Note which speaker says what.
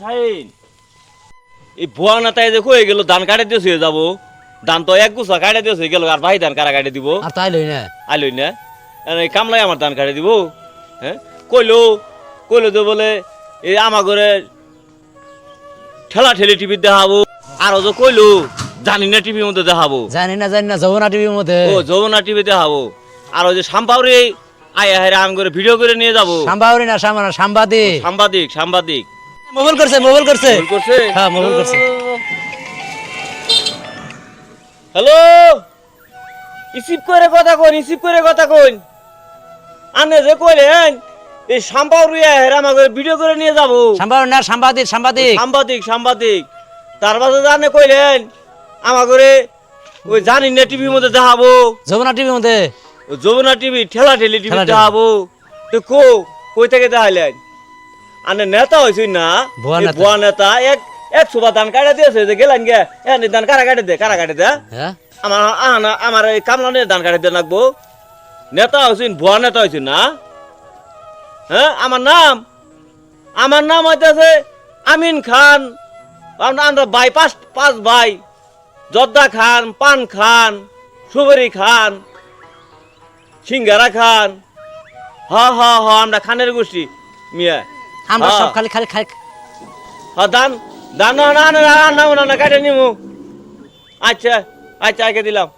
Speaker 1: শাহিন। এই ভুয়া নেতায় দেখো গেল ধান কাটে দিয়েছে যাব। ধান তো এক গুছা কাটে দিয়েছে গেল আর ভাই ধান কারা কাটে দিব?
Speaker 2: আর তাই লই না।
Speaker 1: আইলই না। এই কামলাই আমার ধান কাটে দিব। হ্যাঁ? কইলো কইলো তো বলে এই আমার ঘরে ঠেলা ঠেলি টিভি দেখাবো। আরও তো কইলো জানি না টিভির মধ্যে দেখাবো।
Speaker 2: জানি না জানি না যমুনা টিভির মধ্যে।
Speaker 1: ও যমুনা টিভি দেখাবো। আর ওই যে সাম্পাউরি আয় হায় আম করে ভিডিও করে নিয়ে যাব।
Speaker 2: সাম্বাউরি না সামানা সাংবাদিক।
Speaker 1: সাংবাদিক সাংবাদিক।
Speaker 2: মোবাইল করছে মোবাইল করছে। হ্যাঁ, মোবাইল করছে।
Speaker 1: হ্যালো? রিসিভ করে কথা কইন রিসিভ করে কথা কইন। আনে যে কইলেন এই সাম্পাউরি আয় হায় আমাকে ভিডিও করে নিয়ে যাব।
Speaker 2: সাম্বাউরি না সাংবাদিক সাংবাদিক
Speaker 1: সাংবাদিক সাংবাদিক তার পাশে জানে কইলেন আমাকে ওই জানি না টিভির মধ্যে দেখাবো।
Speaker 2: যমুনা টিভির মধ্যে?
Speaker 1: যমুনা টিভি ঠেলা ঠেলি টিভি দেখাবো। তো কো কই থেকে দেখাইলেন? আনে নেতা হইছি না ভুয়া নেতা। এক এক সুবা ধান কাটা দিয়েছে যে গেলেন গে এ নি ধান কারা কাটে দে কারা কাটে দে
Speaker 2: হ্যাঁ?
Speaker 1: আমার আনা আমার এই কামলা নিয়ে ধান কাটে দে লাগবো। নেতা হইছিন ভুয়া নেতা হইছিন না। হ্যাঁ আমার নাম আমার নাম হইতেছে আমিন খান। আমরা আমরা ভাই পাঁচ পাঁচ ভাই জর্দা খান পান খান সুবরি খান সিঙ্গারা খান। হ হ হ আমরা খানের গোষ্ঠী মিয়া।
Speaker 2: আমরা
Speaker 1: হ্যাঁ।
Speaker 2: সব খালি খালি খালি।
Speaker 1: হ দান দান না না না না না না কাটে নিমু। আচ্ছা আচ্ছা আগে দিলাম।